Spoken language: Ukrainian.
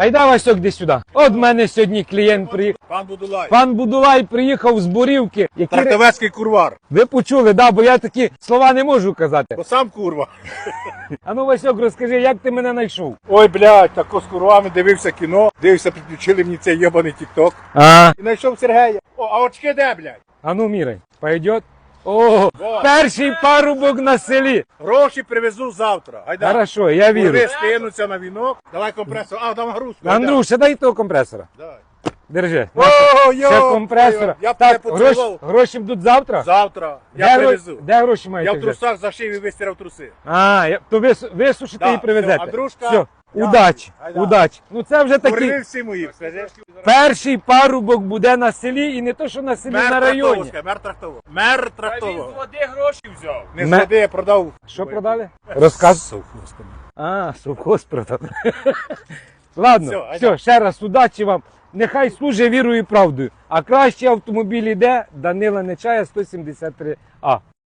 Та Васьок, де сюди. От мене сьогодні клієнт приїхав. Пан Будулай. Пан Будулай приїхав з Борівки. Які... Трактовецький курвар. Ви почули, да, бо я такі слова не можу казати. Бо сам курва. А ну, Васьок, розкажи, як ти мене знайшов? Ой, блядь, тако з курвами дивився кіно, дивився, підключили мені цей йобаний тікток. А, І знайшов Сергея. О, а очки де, блядь? а ну мірай, пойдет? О, перший парубок на селі. Гроші привезу завтра. Гайда. Хорошо, я вірю. Вони скинуться на вінок. Давай компресор. А, там груз. Андрюша, дай того компресора. Давай. Держи. О, йо! Ще компресора. Я б тебе Так, гроші, поцілував. гроші будуть завтра? Завтра. Де, Я гро- привезу. де гроші маєте Я в взяти? трусах зашив і вистирав труси. А, я, то вис, висушите Да, і привезете. все, Андрушка, Все, я- удачі, удачі. Ну це вже такий всі мої. перший парубок буде на селі і не то, що на селі, Мер на районі. Трактовська, мер трактово. Мер трактово. води гроші взяв. Не Ме- з води я продав. Що продали? Розказ. Совхозком. А, совхоз продав. Ладно, Все, все, айда. ще раз удачі вам. Нехай служить вірою і правдою. А кращий автомобіль іде Данила Нечая 173А.